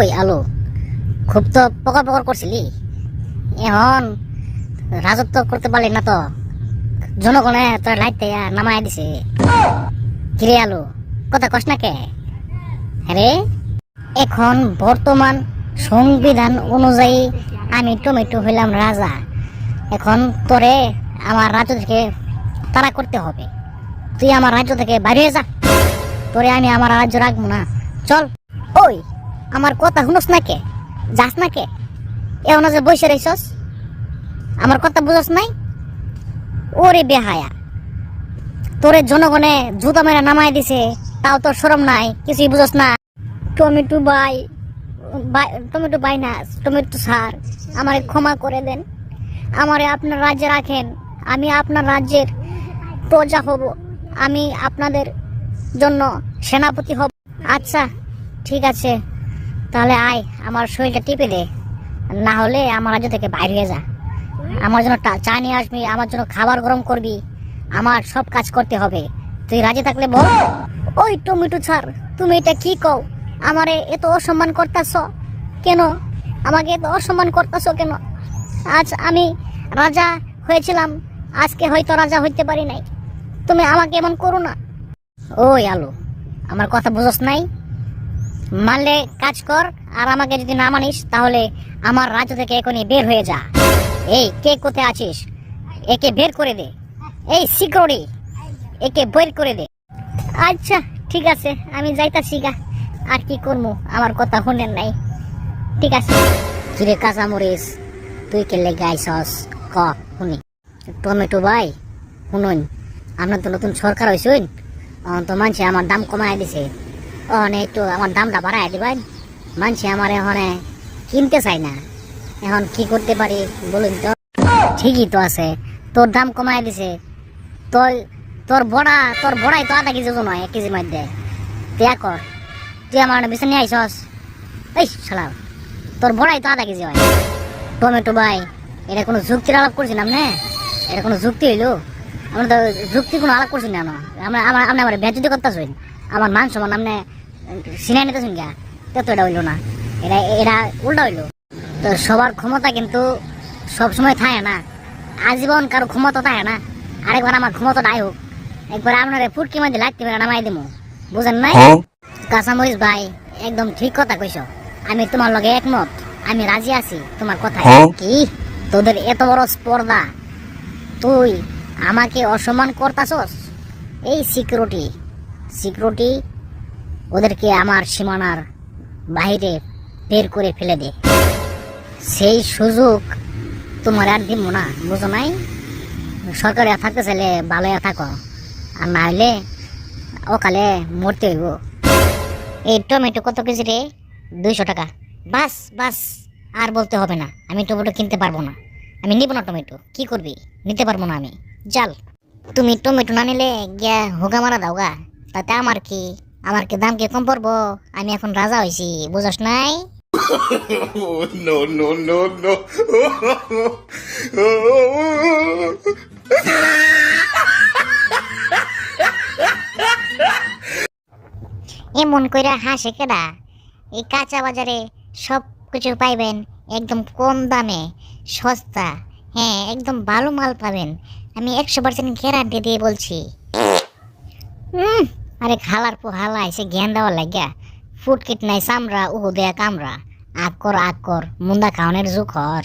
ওই আলো? খুব তো পকর পকর করছিলি। এখন রাজত্ব করতে পারলি না তো। জনগণে তোর লাইট নামায় দিছে। কিরে আলো, কথা কস না কে? আরে, এখন বর্তমান সংবিধান অনুযায়ী আমি টমেটো হইলাম রাজা। এখন তোরে আমার রাজ্য থেকে তারা করতে হবে। তুই আমার রাজ্য থেকে বাইরে যা। তোরে আমি আমার রাজ্য রাখব না। চল, ওই। আমার কথা শুনস না কে? যাস না কে? এখন যে বসে রইছস, আমার কথা বুঝস নাই? ওরে বেহায়া। তোরে জনগণে জুতা মেরে নামাই দিছে, তাও তোর সরম নাই, কিছুই বুঝস না। টমেটো বাই- টমেটো বাই না, টমেটো সার, আমারে ক্ষমা করে দেন। আমারে আপনার রাজ্যে রাখেন, আমি আপনার রাজ্যের প্রজা হব, আমি আপনাদের জন্য সেনাপতি হব। আচ্ছা ঠিক আছে। তাহলে আয়, আমার শরীরটা টিপে দে। না হলে আমার রাজ্য থেকে বাইরে হয়ে যা। আমার জন্য চা নিয়ে আসবি, আমার জন্য খাবার গরম করবি, আমার সব কাজ করতে হবে। তুই রাজি থাকলে বল। ওই টমেটো ছাড়, তুমি এটা কি কও? আমারে এত অসম্মান করতেছ কেন? আমাকে এত অসম্মান করতেছ কেন? আজ আমি রাজা হয়েছিলাম, আজকে হয়তো রাজা হইতে পারি নাই। তুমি আমাকে এমন করো না। ওই আলু, আমার কথা বুঝস নাই? মানলে কাজ কর, আর আমাকে যদি না মানিস, তাহলে আমার রাজ্য থেকে এখনই বের হয়ে যা। এই, কে কোথায় আছিস? একে বের করে দে। এই সিকিউরিটি একে বের করে দে। আচ্ছা ঠিক আছে, আমি যাইতাছি গা। আর কি করব? আমার কথা শুনেন নাই। ঠিক আছে। কিরে কাঁচা মরিস তুই কে লেগে আইসস ক, শুনি। টমেটো ভাই, শুনুন। আপনার তো নতুন সরকার হয়েছুন তো মানছে আমার দাম কমায় দিছে। অনে একটু আমার দামটা বাড়ায় দিবেন মানছে আমার এখানে কিনতে চাই না। এখন কি করতে পারি বলুন তো? ঠিকই তো আছে। তোর দাম কমায় দিছে। তোর তোর বড়া, তোর বড়াই তো আধা কেজি হয়, এক কেজির মধ্যে। ত্যাগ কর। তুই আমার বিছানে নিয়ে আইসস এই শালা, তোর বড়াই তো আধা কেজি হয়। টমেটো ভাই, এটা কোনো যুক্তির আলাপ করছি না এটা কোনো যুক্তি হইল? আমরা তো যুক্তি কোনো আলাপ করছি না আমরা, আমার আপনি আমার বেচুতি করতেছেন আমার মান সমান আপনি সিনাই নিতেছেন গা তো তো এটা হইল না। এটা এটা উল্টা হইল। তো সবার ক্ষমতা কিন্তু সবসময় থাকে না। আজীবন কারও ক্ষমতা থাকে না। আরেকবার আমার ক্ষমতা নাই হোক। একবার আপনার ফুটকি মধ্যে লাগতে পারে নামাই দিমু। বুঝেন নাই? কাঁচামরিচ ভাই একদম ঠিক কথা কইছ। আমি তোমার লগে একমত। আমি রাজি আছি তোমার কথা হ্যাঁ? কি? তোদের এত বড় স্পর্ধা। তুই আমাকে অসম্মান করতাছস? এই সিকিউরিটি। সিকিউরিটি ওদেরকে আমার সীমানার বাইরে বের করে ফেলে দে। সেই সুযোগ তোমার আর দিব না, বুঝো নাই? সরকারে থাকতে চাইলে ভালো থাকো, আর না হইলে অকালে মরতে হইব। এই টমেটো কত কেজি রে? দুইশো টাকা। বাস বাস, আর বলতে হবে না, আমি টমেটো কিনতে পারব না। আমি নিব না টমেটো, কি করবি? নিতে পারব না আমি। জাল তুমি টমেটো না নিলে গিয়া হোগা মারা দাও গা, তাতে আমার কি আমার কি দাম কি কম পড়ব? আমি এখন রাজা হয়েছি বুঝস নাই? No, no, no, no. এমন কইরা হাসে কেডা? এই কাঁচা বাজারে সব কিছু পাইবেন একদম কম দামে সস্তা। হ্যাঁ একদম ভালো মাল পাবেন। আমি একশো পার্সেন্ট গ্যারান্টি দিয়ে বলছি। হুম আরে খালার পো হালা এসে জ্ঞান দেওয়া লাগিয়া ফুট কিট নাই সামরা উহু দেয়া কামরা আকর কর আগ কর Munda খাওয়ানের জুখর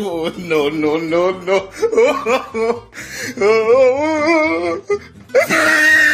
Oh, no, no, no, no.